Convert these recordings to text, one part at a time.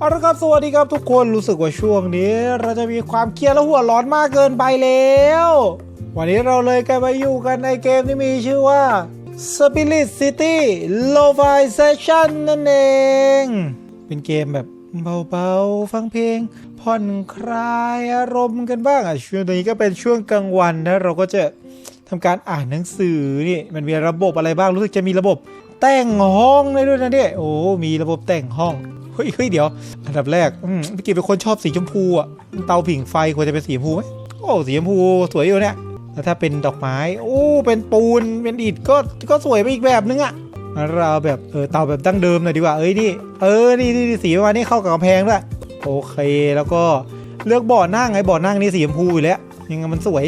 เอาละครับสวัสดีครับทุกคนรู้สึกว่าช่วงนี้ เราจะมีความเครียดและหัวร้อนมากเกินไปแล้ว วันนี้เราเลยกลันมาอยู่กันในเกมที่มีชื่อว่า Spirit City Lo-Fi Session นั่นเอง เป็นเกมแบบเบาๆ ฟังเพลง ผ่อนคลายอารมณ์กันบ้างอะช่วงนี้ก็เป็นช่วงกลางวันนะเราก็จะทำการอ่านหนังสือนี่มันมีระบบอะไรบ้างรู้สึกจะมีระบบแต่งห้องได้ด้วยนะเนี่ยโอ้มีระบบแต่งห้อง เฮ้ยเฮ้ยเดี๋ยว อันดับแรกอืมพี่กิจเป็นคนชอบสีชมพูอะเตาผิงไฟควรจะเป็นสีชมพูไหมโอ้สีชมพูสวยอยู่เนี่ยแล้วถ้าเป็นดอกไม้โอ้เป็นปูนเป็นอิฐก็ก็สวยไปอีกแบบนึงอะเราเอาแบบเออเตาแบบดั้งเดิมหน่อยดีกว่าเอ้ยนี่เออนี่นี่สีประมาณนี้เข้ากับกำแพงด้วยโอเคแล้วก็เลือกเบาะนั่งไงเบาะนั่งนี่สีชมพูอยู่แล้วยังไงมันสวย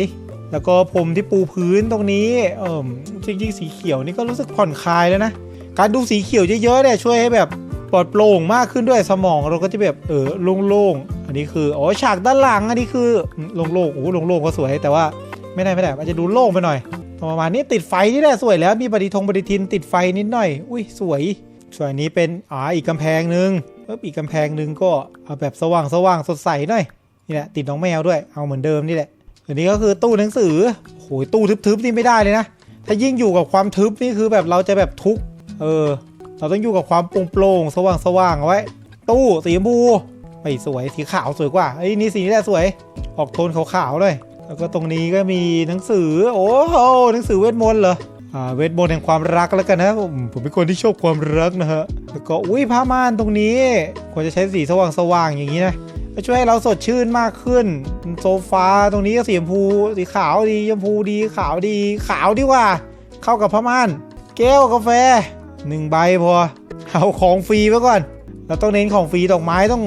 แล้วก็พรมที่ปูพื้นตรงนี้เออจริงๆสีเขียวนี่ก็รู้สึกผ่อนคลายแล้วนะการดูสีเขียวเยอะๆเนี่ยช่วยให้แบบ ปลอดโปร่งมากขึ้นด้วยสมองเราก็จะแบบเออโล่งๆอันนี้คืออ๋อฉากด้านหลังอันนี้คือโล่งๆโอ้โหโล่งๆก็สวยแต่ว่าไม่ได้ไม่ได้มันจะดูโล่งไปหน่อยประมาณนี้ติดไฟที่ได้สวยแล้วมีปฏิทงปฏิทินติดไฟนิดหน่อย อุ้ยสวยส่วนอันนี้เป็นอ๋ออีกกำแพงหนึ่งแล้วอีกกำแพงหนึ่งก็เอาแบบสว่างสว่างสดใสหน่อยนี่แหละติดน้องแมวด้วยเอาเหมือนเดิมนี่แหละอันนี้ก็คือตู้หนังสือโอ้โหตู้ทึบๆนี่ไม่ได้เลยนะถ้ายิ่งอยู่กับความทึบนี่คือแบบเราจะแบบทุกข์เออ เราต้องอยู่กับความโปร่งๆสว่างสว่างๆเอาไว้ ตู้สีชมพูไม่สวยสีขาวสวยกว่าเอ้ยนี่สีนี้แหละสวย ออกโทนขาวๆด้วยแล้วก็ตรงนี้ก็มีหนังสือ โอ้โหหนังสือเวทมนต์เหรออ่าเวทมนต์แห่งความรักแล้วกันนะผมผมเป็นคนที่ชอบความรักนะฮะแล้วก็อุ้ยผ้าม่านตรงนี้ควรจะใช้สีสว่างๆอย่างนี้นะจะช่วยให้เราสดชื่นมากขึ้น โซฟาตรงนี้ก็สีชมพูสีขาวดีชมพูดีขาวดีขาวดีกว่า เข้ากับผ้าม่าน แก้วกาแฟ หนึ่งใบพอ เอาของฟรีไว้ก่อน เราต้องเน้นของฟรีดอกไม้ต้อง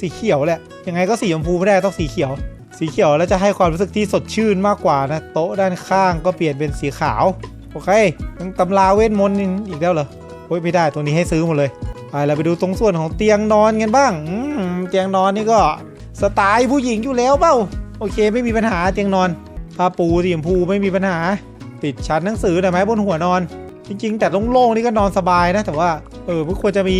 สีเขียวแหละ ยังไงก็สีชมพูไม่ได้ต้องสีเขียว สีเขียวแล้วจะให้ความรู้สึกที่สดชื่นมากกว่านะ โต๊ะด้านข้างก็เปลี่ยนเป็นสีขาว โอเคยังตำราเวทมนต์อีกแล้วเหรอโอ้ยไม่ได้ตัวนี้ให้ซื้อหมดเลย ไปเราไปดูตรงส่วนของเตียงนอนกันบ้างอืมเตียงนอนนี่ก็สไตล์ผู้หญิงอยู่แล้วเปล่า โอเคไม่มีปัญหาเตียงนอนผ้าปูสีชมพูไม่มีปัญหา ติดชั้นหนังสือหน่อยไหมบนหัวนอน จริง ๆ แต่โล่งๆนี่ก็นอนสบายนะ แต่ว่าเออมันควรจะมี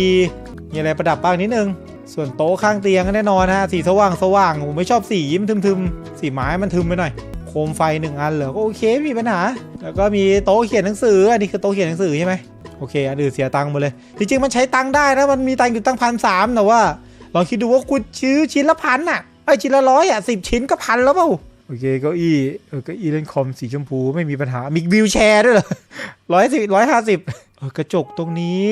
มีอะไรประดับบ้างนิดนึง ส่วนโต๊ะข้างเตียงก็แน่นอนฮะสีสว่างสว่างผมไม่ชอบสียิ้มทึมๆ สีไม้มันทึมไปหน่อย โคมไฟหนึ่งอันเหรอก็โอเคไม่มีปัญหา แล้วก็มีโต๊ะเขียนหนังสืออันนี้คือโต๊ะเขียนหนังสือใช่ไหมโอเคอันอื่นเสียตังค์หมดเลย จริงๆมันใช้ตังค์ได้นะมันมีตังค์อยู่ตั้งพันสามแต่ว่าลองคิดดูว่าคุณซื้อชิ้นละพันอะไอชิ้นละร้อยอะสิบชิ้นก็พันแล้วเปล่า โอเคเก้าอี้เออเก้าอี้เล่นคอมสีชมพูไม่มีปัญหามีวิวแชร์ด้วยเหรอร้อยสิบร้อยห้าสิบเออกระจกตรงนี้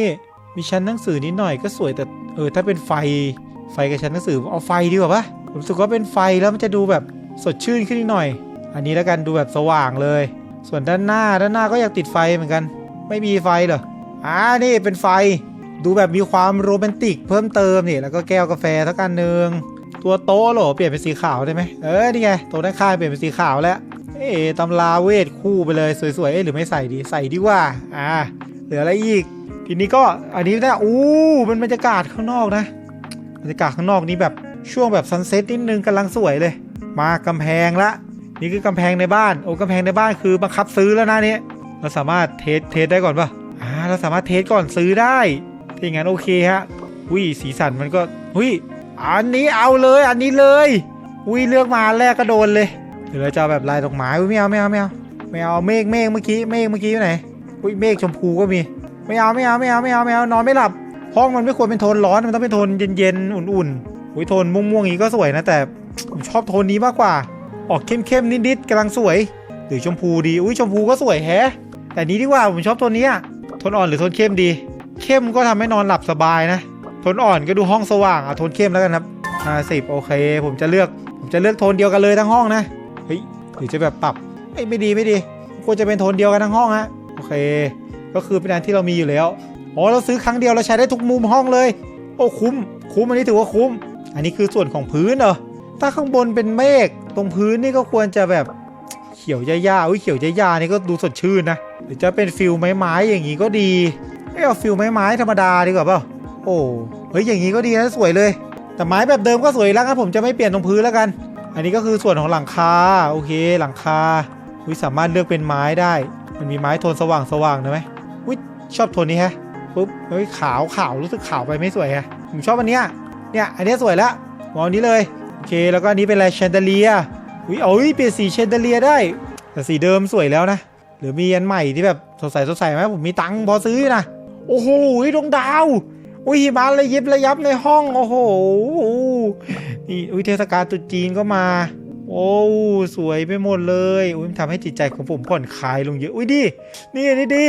มีชั้นหนังสือนิดหน่อยก็สวยแต่เออถ้าเป็นไฟไฟกับชั้นหนังสือเอาไฟดีกว่าปะผมรู้สึกว่าเป็นไฟแล้วมันจะดูแบบสดชื่นขึ้นนิดหน่อย อันนี้แล้วกันดูแบบสว่างเลย ส่วนด้านหน้าด้านหน้าก็อยากติดไฟเหมือนกัน ไม่มีไฟเหรออ่านี่เป็นไฟ ดูแบบมีความโรแมนติกเพิ่มเติมนี่แล้วก็แก้วกาแฟสักอันหนึ่ง ตัวโต๊ะเหรอเปลี่ยนเป็นสีขาวได้ไหมเออนี่ไงโต๊ะด้านข้างเปลี่ยนเป็นสีขาวแล้ว เอ๊ะตำราเวทคู่ไปเลยสวยๆเอ๊ะหรือไม่ใส่ดีใส่ดีกว่า อ่า เหลืออะไรอีก ทีนี้ก็อันนี้ได้อู้มันบรรยากาศข้างนอกนะบรรยากาศข้างนอกนี้แบบช่วงแบบซันเซ็ตนิดนึงกำลังสวยเลย มากำแพงละ นี่คือกำแพงในบ้านโอ้กำแพงในบ้านคือบังคับซื้อแล้วนะเนี่ยเราสามารถเทสเทสได้ก่อนปะอ่าเราสามารถเทสก่อนซื้อได้ถ้าอย่างนั้นโอเคฮะอุ้ยสีสันมันก็อุ้ย อันนี้เอาเลย อันนี้เลย อุ้ยเลือกมาแรกก็โดนเลยเดี๋ยวเราจะแบบลายดอกไม้อุ้ยไม่เอาไม่เอาไม่เอาไม่เอาเมฆเมฆเมื่อกี้เมฆเมื่อกี้อยู่ไหนอุ้ยเมฆชมพูก็มี ไม่เอาไม่เอาไม่เอาไม่เอาไม่เอานอนไม่หลับ ห้องมันไม่ควรเป็นโทนร้อนมันต้องเป็นโทนเย็นๆอุ่นๆอุ้ยโทนม่วงๆอย่างนี้ก็สวยนะแต่ผมชอบโทนนี้มากกว่า ออกเข้มๆนิดๆกำลังสวย หรือชมพูดีอุ้ยชมพูก็สวยแฮะ แต่นี้ดีกว่าผมชอบโทนนี้อะโทนอ่อนหรือโทนเข้มดี เข้มก็ทำให้นอนหลับสบายนะ โทนอ่อนก็ดูห้องสว่างอะโทนเข้มแล้วกันครับห้าสิบโอเค ผมจะเลือก ผมจะเลือกโทนเดียวกันเลยทั้งห้องนะเฮ้ยหรือจะแบบปรับเอ้ยไม่ดีไม่ดีควรจะเป็นโทนเดียวกันทั้งห้องฮะโอเค ก็คือเป็นอันที่เรามีอยู่แล้วอ๋อเราซื้อครั้งเดียวเราใช้ได้ทุกมุมห้องเลย โอ้คุ้ม คุ้มอันนี้ถือว่าคุ้ม อันนี้คือส่วนของพื้นเหรอถ้าข้างบนเป็นเมฆตรงพื้นนี่ก็ควรจะแบบเขียวหญ้าๆอุ้ยเขียวหญ้าๆนี่ก็ดูสดชื่นนะหรือจะเป็นฟิลไม้ๆอย่างนี้ก็ดีไม่เอาฟิลไม้ๆธรรมดาดีกว่าเปล่า โอ้เฮ้ยอย่างนี้ก็ดีนะสวยเลย แต่ไม้แบบเดิมก็สวยแล้วครับผมจะไม่เปลี่ยนตรงพื้นแล้วกัน อันนี้ก็คือส่วนของหลังคาโอเคหลังคาอุ้ยสามารถเลือกเป็นไม้ได้ มันมีไม้โทนสว่างสว่างนะไหมอุ้ยชอบโทนนี้แฮะปุ๊บเฮ้ยขาวขาวรู้สึกขาวไปไม่สวยแฮะผมชอบอันเนี้ยเนี่ยอันนี้สวยแล้วมองนี้เลยโอเคแล้วก็อันนี้เป็นอะไรแชนเดเลียอุ้ยเอ้ยเปลี่ยนสีแชนเดเลียได้ แต่สีเดิมสวยแล้วนะหรือมีอันใหม่ที่แบบสดใสสดใสไหมผมมีตังค์พอซื้อนะโอ้โหดวงดาว อุ้ยหิมาระยิบระยับในห้องโอ้โหนี่อุ้ยเทศกาลตรุษจีนก็มา โอ้สวยไปหมดเลยอุ้ยทำให้จิตใจของผมผ่อนคลายลงเยอะอุ้ยดีนี่นี่ดี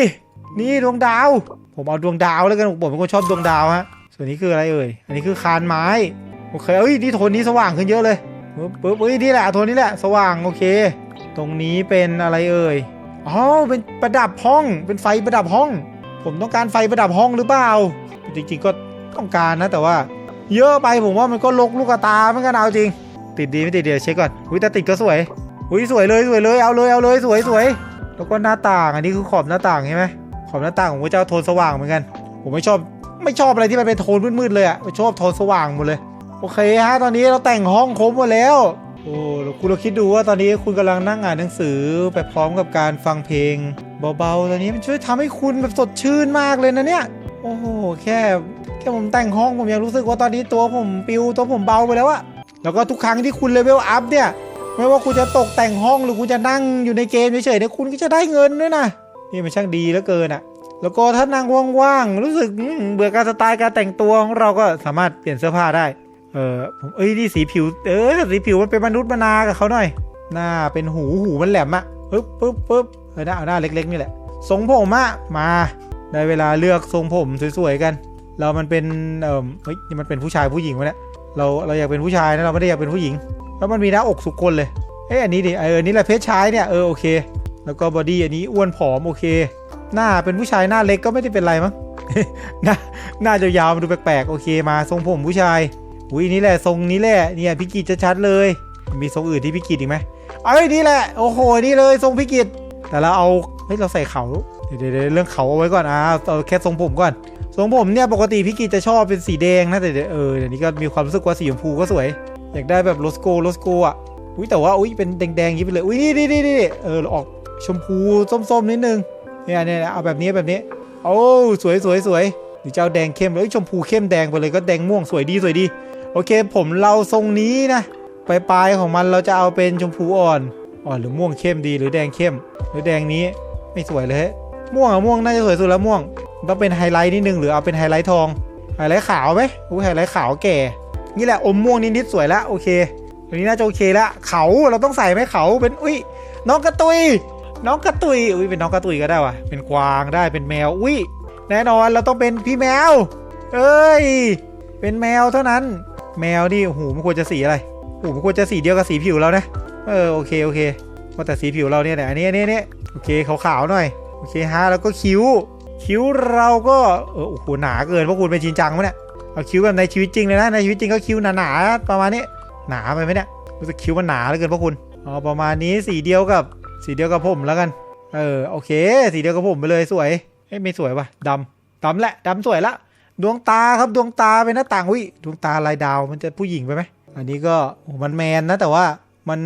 นี่ดวงดาว ผมเอาดวงดาวแล้วกันผมเป็นคนชอบดวงดาวฮะส่วนนี้คืออะไรเอ่ยอันนี้คือคานไม้โอเคเอ้ยนี่โทนนี้สว่างขึ้นเยอะเลยปึ๊บปึ๊บเอ้ยนี่แหละโทนนี้แหละสว่างโอเค ตรงนี้เป็นอะไรเอ่ยอ๋อเป็นประดับห้องเป็นไฟประดับห้อง ผมต้องการไฟประดับห้องหรือเปล่า จริง ๆ ก็ต้องการนะแต่ว่า เยอะไปผมว่ามันก็ลกลูกตาเหมือนกันเอาจริง ติดดีไม่ติดเดี๋ยวเช็คก่อนอุ้ยแต่ติดก็สวยอุ้ยสวยเลยสวยเลยเอาเลยเอาเลยสวยสวยแล้วก็หน้าต่างอันนี้คือขอบหน้าต่างใช่ไหมขอบหน้าต่างผมก็จะเอาโทนสว่างเหมือนกัน ผมไม่ชอบไม่ชอบอะไรที่มันเป็นโทนมืดๆเลยอะไม่ชอบโทนสว่างหมดเลยโอเคฮะตอนนี้เราแต่งห้องครบหมดแล้วโอ้คุณเราคิดดูว่าตอนนี้คุณกำลังนั่งอ่านหนังสือไปพร้อมกับการฟังเพลง เบาๆ ตอนนี้มันช่วยทำให้คุณแบบสดชื่นมากเลยนะเนี่ย โอ้โห แค่แค่ผมแต่งห้องผมยังรู้สึกว่าตอนนี้ตัวผมปิวตัวผมเบาไปแล้วอะแล้วก็ทุกครั้งที่คุณเลเวลอัพเนี่ยไม่ว่าคุณจะตกแต่งห้องหรือคุณจะนั่งอยู่ในเกมเฉยๆเนี่ยคุณก็จะได้เงินด้วยนะนี่มันช่างดีเหลือเกินอะแล้วก็ถ้านั่งว่างๆรู้สึกเบื่อการสไตล์การแต่งตัวของเราก็สามารถเปลี่ยนเสื้อผ้าได้เออผมเอ้ยนี่สีผิว เออสีผิวมันเป็นมนุษย์มนากับเขาหน่อย หน้าเป็นหูหูมันแหลมอะปึ๊บปึ๊บปึ๊บเออหน้าเอาหน้าเล็กๆนี่แหละทรงผมอะมา ได้เวลาเลือกทรงผมสวยๆกัน เรามันเป็นเออเฮ้ยมันเป็นผู้ชายผู้หญิงวะเนี่ยเราเราอยากเป็นผู้ชายนะเราไม่ได้อยากเป็นผู้หญิง แล้วมันมีหน้าอกสุกคนเลยเอ้ยอันนี้ดิเออนนี้แหละเพศชายเนี่ยเออโอเค แล้วก็บอดี้อันนี้อ้วนผอมโอเค หน้าเป็นผู้ชายหน้าเล็กก็ไม่ได้เป็นไรมั้งหน้าหน้ายาวๆมันดูแปลกๆโอเคมาทรงผมผู้ชายอุ้ยนี่แหละทรงนี้แหละเนี่ยพิกิจชัดๆเลย มีทรงอื่นที่พิกิจอีกไหมเอ้ยนี่แหละโอ้โหนี่เลยทรงพิกิจแต่เราเอาเฮ้ยเราใส่เขา เดี๋ยวเรื่องเขาเอาไว้ก่อนอ่าเอาแค่ทรงผมก่อนทรงผมเนี่ยปกติพิกิจะชอบเป็นสีแดงนะแต่เดี๋ยวเออเดี๋ยวนี้ก็มีความรู้สึกว่าสีชมพูก็สวย อยากได้แบบโรสโกโรสโกอะอุ้ยแต่ว่าอุ้ยเป็นแดงๆอย่างนี้ไปเลยอุ้ยนี่นี่นี่เออออกชมพูส้มๆนิดนึงเนี่ยเนี่ยเอาแบบนี้แบบนี้โอ้สวยสวยสวยหรือจะเอาแดงเข้มเลยชมพูเข้มแดงไปเลยก็แดงม่วงสวยดีสวยดี โอเค ผมเราทรงนี้นะปลายปลายของมันเราจะเอาเป็นชมพูอ่อนอ่อนหรือม่วงเข้มดีหรือแดงเข้ม หรือแดงนี้ไม่สวยเลยเฮ้ย ม่วงอะม่วงน่าจะสวยสุดแล้วม่วง ต้องเป็นไฮไลท์นิดนึงหรือเอาเป็นไฮไลท์ทองไฮไลท์ขาวไหมอุ้ยไฮไลท์ขาวแก่ นี่แหละอมม่วงนิดๆสวยแล้วโอเคอันนี้น่าจะโอเคแล้วเขาเราต้องใส่ไหมเขาเป็นอุ้ยน้องกระตุย น้องกระตุยอุ้ยเป็นน้องกระตุยก็ได้ว่ะเป็นกวางได้เป็นแมวอุ้ยแน่นอนเราต้องเป็นพี่แมว เอ้ย เป็นแมวเท่านั้น แมวนี่หูมันควรจะสีอะไรหูมันควรจะสีเดียวกับสีผิวเรานะเออโอเคโอเคว่าแต่สีผิวเราเนี่ยแหละอันนี้อันนี้อันนี้โอเคขาวๆหน่อย อเคฮะแล้วก็คิ้ว คิ้วเราก็เออโอ้โหหนาเกินเพราะคุณเป็นชินจังปะเนี่ยเอาคิ้วแบบในชีวิตจริงเลยนะในชีวิตจริงก็คิ้วหนาๆประมาณนี้หนาไปไหมเนี่ยรู้สึกคิ้วมันหนาเหลือเกินพวกคุณเอาประมาณนี้สีเดียวกับสีเดียวกับผมแล้วกัน เออโอเค สีเดียวกับผมไปเลยสวยเอ้ยไม่สวยว่ะดำดำแหละดำสวยละ ดวงตาครับดวงตาเป็นหน้าต่างวิดวงตาลายดาวมันจะผู้หญิงไปไหมอันนี้ก็มันแมนนะแต่ว่ามัน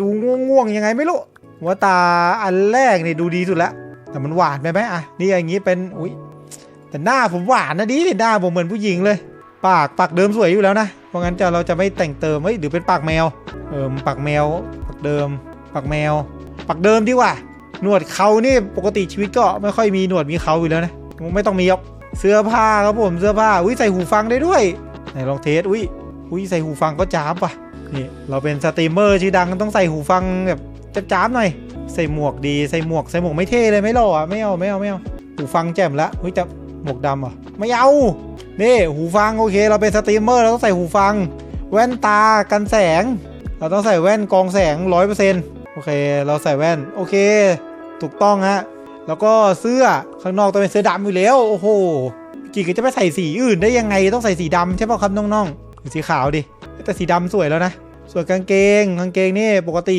ดูง่วงๆยังไงไม่รู้ว่าตาอันแรกนี่ดูดีสุดละ แต่มันหวานไปไหมอะนี่อย่างนี้เป็นอุ้ยแต่หน้าผมหวานนะดีหน้าผมเหมือนผู้หญิงเลย ปากปากเดิมสวยอยู่แล้วนะเพราะงั้นจะเราจะไม่แต่งเติมเฮ้ยหรือเป็นปากแมวเออปากแมวปากเดิม ปากแมว ปากเดิมดีกว่าหนวดเขานี่ปกติชีวิตก็ไม่ค่อยมีหนวดมีเขาอยู่แล้วนะไม่ต้องมีหรอกเสื้อผ้าครับผมเสื้อผ้าอุ้ยใส่หูฟังได้ด้วยไหนลองเทสอุ้ยอุ้ยใส่หูฟังก็จ้าบว่ะนี่เราเป็นสตรีมเมอร์ชื่อดังต้องใส่หูฟังแบบจ้าบๆหน่อย ใส่หมวกดีใส่หมวกใส่หมวกไม่เท่เลยไม่หล่ออะไม่เอาไม่เอาไม่เอาหูฟังแจ่มละอุ้ยแต่หมวกดำอะไม่เอานี่หูฟังโอเค เราเป็นสตรีมเมอร์เราต้องใส่หูฟัง แว่นตากันแสง เราต้องใส่แว่นกองแสงร้อยเปอร์เซ็นต์โอเค เราใส่แว่นโอเค ถูกต้องฮะแล้วก็เสื้อข้างนอกต้องเป็นเสื้อดำอยู่แล้วโอ้โหจีก็จะไปใส่สีอื่นได้ยังไงต้องใส่สีดำใช่ป่ะครับน้องๆหรือสีขาวดิแต่สีดำสวยแล้วนะส่วนกางเกงกางเกงนี่ปกติ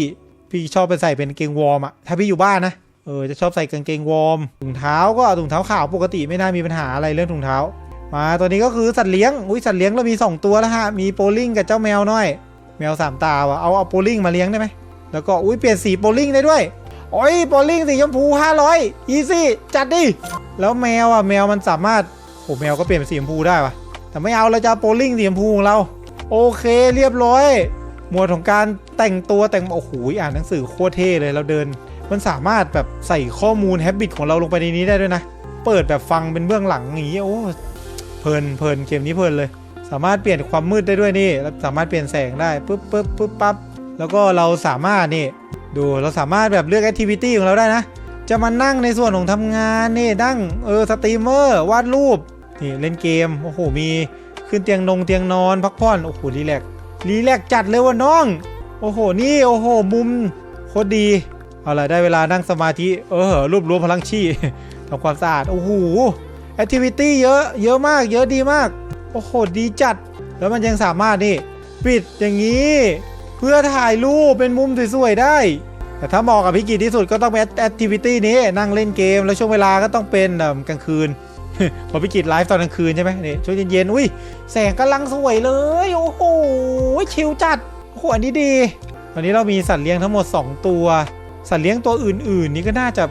พี่ชอบไปใส่เป็นเกงวอร์มอะถ้าพี่อยู่บ้านนะเออจะชอบใส่กางเกงวอร์มถุงเท้าก็ถุงเท้าขาวปกติไม่น่ามีปัญหาอะไรเรื่องถุงเท้า มาตัวนี้ก็คือสัตว์เลี้ยงอุ้ยสัตว์เลี้ยงเรามี 2 ตัวแล้วฮะมีโปลิงกับเจ้าแมวน้อย แมวสามตาวะเอาเอาโปลิงมาเลี้ยงได้ไหมแล้วก็อุ้ยเปลี่ยนสีโปลิงได้ด้วยโอ้ยโปลิงสีชมพู500อีซี่จัดดิแล้วแมวอะแมวมันสามารถโอ้แมวก็เปลี่ยนเป็นสีชมพูได้ปะแต่ไม่เอาเราจะโปลลิงสีชมพูของเรา โอเคเรียบร้อย หมวดของการแต่งตัวแต่งโอ้โหอ่านหนังสือโคตรเท่เลยเราเดิน มันสามารถแบบใส่ข้อมูลแฮบิตของเราลงไปในนี้ได้ด้วยนะ เปิดแบบฟังเป็นเบื้องหลังอย่างนี้โอ้เพลินเพลินเกมนี้เพลินเลย สามารถเปลี่ยนความมืดได้ด้วยนี่สามารถเปลี่ยนแสงได้ปุ๊บปุ๊บปุ๊บปั๊บแล้วก็เราสามารถนี่ดูเราสามารถแบบเลือกแอคทิวิตี้ของเราได้นะ จะมานั่งในส่วนของทำงานนี่นั่งเออสตรีมเมอร์วาดรูปนี่เล่นเกมโอ้โหมีขึ้นเตียงนงเตียงนอนพักผ่อนโอ้โหรีแลก รีแลกจัดเลยว่ะน้อง โอ้โห นี่โอ้โห มุมโคตรดี เอาล่ะได้เวลานั่งสมาธิ เออรวบรวมพลังชีทำความสะอาด โอ้โห แอคทิวิตี้เยอะ เยอะมาก เยอะดีมาก โอ้โห ดีจัด แล้วมันยังสามารถนี่ ปิดอย่างนี้ เพื่อถ่ายรูปเป็นมุมสวยๆได้ แต่ถ้าเหมาะกับพี่กิจที่สุดก็ต้องเป็นแอคทิวิตี้นี้ นั่งเล่นเกม แล้วช่วงเวลาก็ต้องเป็นกลางคืน พอพี่กิจไลฟ์ตอนกลางคืนใช่ไหมนี่ช่วงเย็นๆอุ้ยแสงกำลังสวยเลย โอ้โหชิลจัดโอ้โหอันนี้ดีวันนี้เรามีสัตว์เลี้ยงทั้งหมด 2 ตัว สัตว์เลี้ยงตัวอื่น ๆ นี่ก็น่าจะ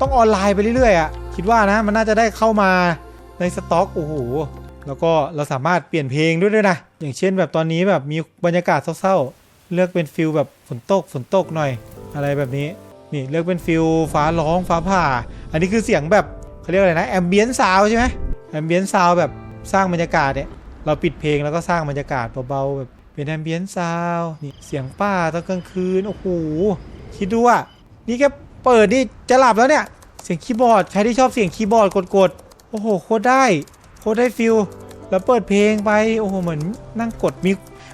ต้องออนไลน์ไปเรื่อยๆอะคิดว่านะมันน่าจะได้เข้ามาในสต็อกโอ้โหแล้วก็เราสามารถเปลี่ยนเพลงด้วยด้วยนะ อย่างเช่นแบบตอนนี้แบบมีบรรยากาศเศร้าๆ เลือกเป็นฟิลแบบฝนตกฝนตกหน่อย อะไรแบบนี้ นี่เลือกเป็นฟิลฟ้าร้องฟ้าผ่า อันนี้คือเสียงแบบ เขาเรียกอะไรนะแอมเบียนซาวใช่ไหมแอมเบียนซาวแบบสร้างบรรยากาศเนี่ยเราปิดเพลงแล้วก็สร้างบรรยากาศเบาๆแบบเป็นแอมเบียนซาวนี่เสียงป้าตอนกลางคืนโอ้โหคิดดูอะนี่แค่เปิดนี่จะหลับแล้วเนี่ยเสียงคีย์บอร์ดใครที่ชอบเสียงคีย์บอร์ดกดๆโอ้โหโคตรได้โคตรได้ฟิลแล้วเปิดเพลงไปโอ้โหเหมือนนั่งกดมี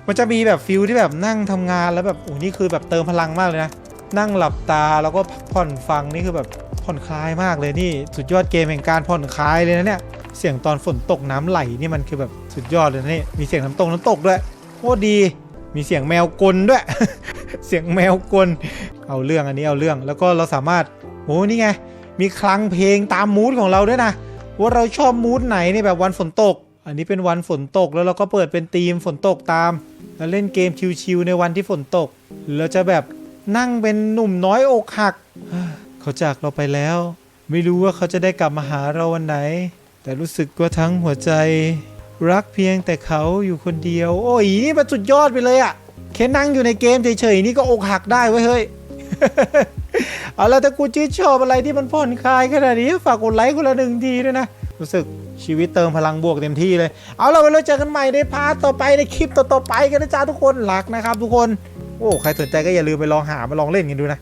มันจะมีแบบฟิลที่แบบนั่งทำงานแล้วแบบโอ้โหนี่คือแบบเติมพลังมากเลยนะนั่งหลับตาแล้วก็พักผ่อนฟังนี่คือแบบ ผ่อนคลายมากเลยนี่สุดยอดเกมแห่งการผ่อนคลายเลยนะเนี่ยเสียงตอนฝนตกน้ำไหลนี่มันคือแบบสุดยอดเลยนะนี่มีเสียงน้ำตกน้ำตกด้วยโคตรดีมีเสียงแมวกลด้วย เสียงแมวกลเอาเรื่องอันนี้เอาเรื่องแล้วก็เราสามารถโอ้นี่ไงมีคลังเพลงตามมูดของเราด้วยนะว่าเราชอบมูดไหนนี่แบบวันฝนตก อันนี้เป็นวันฝนตกแล้วเราก็เปิดเป็นธีมฝนตกตาม แล้วเล่นเกมชิวๆในวันที่ฝนตกเราจะแบบนั่งเป็นหนุ่มน้อยอกหัก เขาจากเราไปแล้ว ไม่รู้ว่าเขาจะได้กลับมาหาเราวันไหน แต่รู้สึกว่าทั้งหัวใจ รักเพียงแต่เขาอยู่คนเดียว โอ้ยนี่มันสุดยอดไปเลยอะแค่นั่งอยู่ในเกมเฉยๆนี่ก็อกหักได้เว้ยเฮ้ยเอาละถ้ากูชื่นชอบอะไรที่มันผ่อนคลายขนาดนี้ฝากกดไลค์คนละหนึ่งทีด้วยนะ รู้สึกชีวิตเติมพลังบวกเต็มที่เลย เอาเราไปแล้วเจอกันใหม่ในพาร์ทต่อไปในคลิปต่อๆไปกันนะจ๊ะทุกคนรักนะครับทุกคน โอ้ใครสนใจก็อย่าลืมไปลองหามาลองเล่นกันดูนะ